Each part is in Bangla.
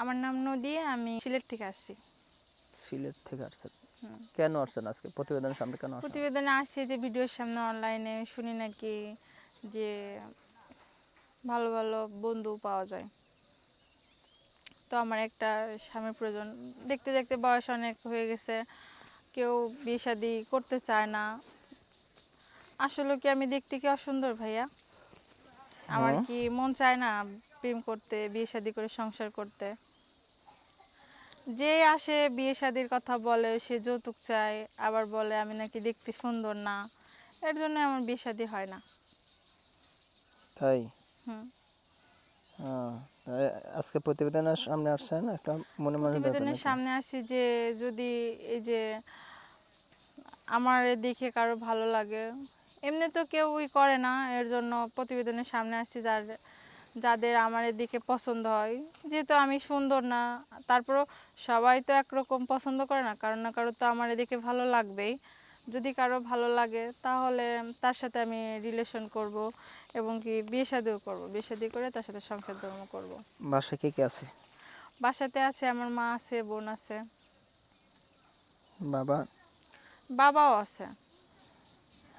আমার নাম নদী আমি সিলেট থেকে আসছি। সিলেট থেকে আসছেন? কেন আসছেন আজকে? প্রতিবেদনের সামনে কেন প্রতিবেদনে আসছি যে ভিডিওর সামনে অনলাইনে শুনি নাকি যে ভালো ভালো বন্ধু পাওয়া যায়। তো আমার একটা স্বামীর প্রয়োজন। দেখতে দেখতে বয়স অনেক হয়ে গেছে। কেউ বিয়ে শাদি করতে চায় না। আসলে কি আমি দেখতে কি অসুন্দর ভাইয়া? আমার। কি মন চায় না? প্রেম করতে বিয়ে শাদি করে সংসার করতে। যে আসে বিয়ে শাদির কথা বলে সে যৌতুক চায় আবার বলে আমি নাকি দেখতে সুন্দর না। এর জন্য আমার বিয়ে শাদি হয় না। তাই? হুম। আজকে প্রতিবেদনের সামনে আসছেন একটা মনে মনে প্রতিবেদনের সামনে আসি যে যদি এই যে আমার দেখে কারও ভালো লাগে এমনি তো কেউই করে না এর জন্য প্রতিবেদনের সামনে আসছি যার যাদের আমার দিকে পছন্দ হয়। যেহেতু আমি সুন্দর না তারপরও সবাই তো একরকম পছন্দ করে না কারও না কারও তো আমার এদিকে ভালো লাগবেই। যদি কারও ভালো লাগে তাহলে তার সাথে আমি রিলেশন করব এবং কি বিয়ে শাদিও করব। বিয়ে শাদি করে তার সাথে সংসার ধর্ম করব। বাসায় কে কে আছে? বাসাতে আছে আমার মা আছে বোন আছে। বাবা? বাবাও আছে।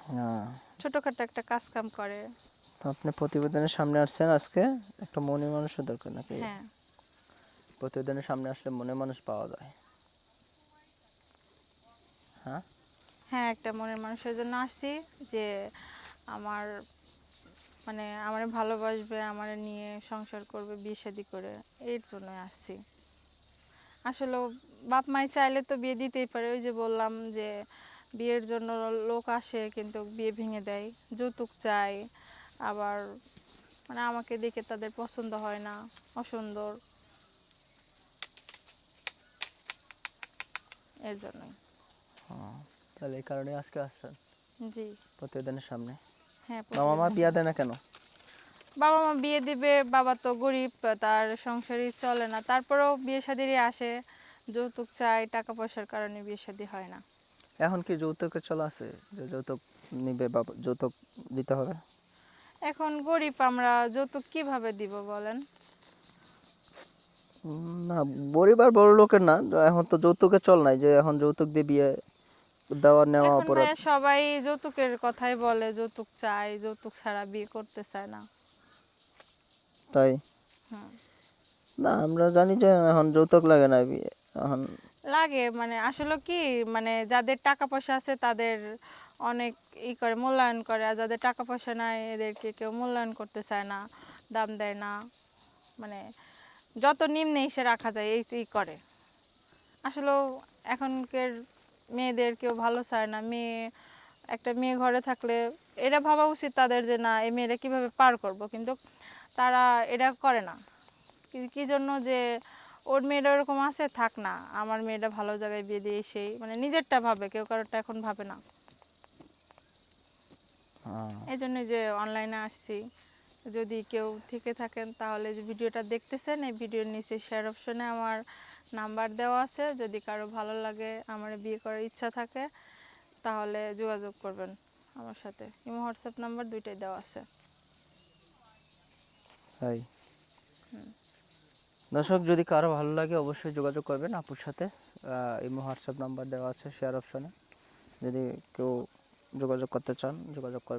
হ্যাঁ ছোটখাটো একটা কাজ কাম করে। তো আপনি প্রতিবেদনের সামনে আসছেন আজকে একটা মনে মানুষের দরকার নাকি? হ্যাঁ। প্রতিবেদনের সামনে আসলে মনে মানুষ পাওয়া যায়। হ্যাঁ? হ্যাঁ একটা মনের মানুষের জন্য আসছি যে আমার মানে আমার ভালোবাসবে আমার নিয়ে সংসার করবে বিয়ে শাদি করে এর জন্য আসছি। আসলে বাপ মাই চাইলে তো বিয়ে দিতেই পারে ওই যে বললাম যে বিয়ের জন্য লোক আসে কিন্তু বিয়ে ভেঙে দেয় যৌতুক চায় আবার মানে আমাকে দেখে তাদের পছন্দ হয় না অসুন্দর। এর জন্যই। তাহলে এই কারণে আজকে আসছেন? জি। প্রতিবেদনের সামনে? হ্যাঁ বাবা মা। বিয়া দেয় না কেন? বাবা মা বিয়ে দিবে বাবা তো গরিব তার সংসারই চলে না। তারপরেও বিয়ে শাদিরই আসে। যৌতুক চাই টাকা পয়সার কারণে বিয়ে শাদি হয় না। এখন কি যৌতুকের চলা আছে? যে যৌতুক নিবে বাবা যৌতুক দিতে হবে? এখন গরিব আমরা যৌতুক কীভাবে দিব বলেন? না গরিব আর বড় লোকের না এখন তো যৌতুকের চল নাই যে এখন যৌতুক দিয়ে বিয়ে দেওয়া নেওয়া অপরাধ। সবাই যৌতুকের কথাই বলে যৌতুক চাই যৌতুক ছাড়া বিয়ে করতে চায় না। তাই? না আমরা জানি যে এখন যৌতুক লাগে না বিয়ে এখন লাগে মানে আসলে কি মানে যাদের টাকা পয়সা আছে তাদের অনেক ই করে, মূল্যায়ন করে আর যাদের টাকা পয়সা নাই এদেরকে কেউ মূল্যায়ন করতে চায় না, দাম দেয় না। মানে যত নিম্নে এসে রাখা যায় এই এই করে। আসলেও এখনকার মেয়েদের কেউ ভালো চায় না। মেয়ে, একটা মেয়ে ঘরে থাকলে এটা ভাবা উচিত তাদের যে, না, এই মেয়েরা কীভাবে পার করব? কিন্তু তারা এটা করে না। কি- জন্য যে ওর মেয়েটা ওরকম আছে, থাক না, আমার মেয়েটা ভালো জায়গায় বিয়ে দিয়ে সেই মানে নিজেরটা ভাবে, কেউ কারোরটা এখন ভাবে না। এই জন্য যে অনলাইনে আসছি। যদি কেউ থেকে থাকেন তাহলে যে ভিডিওটা দেখতেছেন এই ভিডিওর নিচে শেয়ার অপশনে আমার নাম্বার দেওয়া আছে। যদি কারও ভালো লাগে আমার বিয়ে করার ইচ্ছা থাকে তাহলে যোগাযোগ করবেন আমার সাথে। ইমো হোয়াটসঅ্যাপ নাম্বার দুইটাই দেওয়া আছে। তাই? দর্শক যদি কারও ভালো লাগে অবশ্যই যোগাযোগ করবেন আপুর সাথে। ইমো হোয়াটসঅ্যাপ নাম্বার দেওয়া আছে শেয়ার অপশনে যদি কেউ যোগাযোগ করতে চান যোগাযোগ করবেন।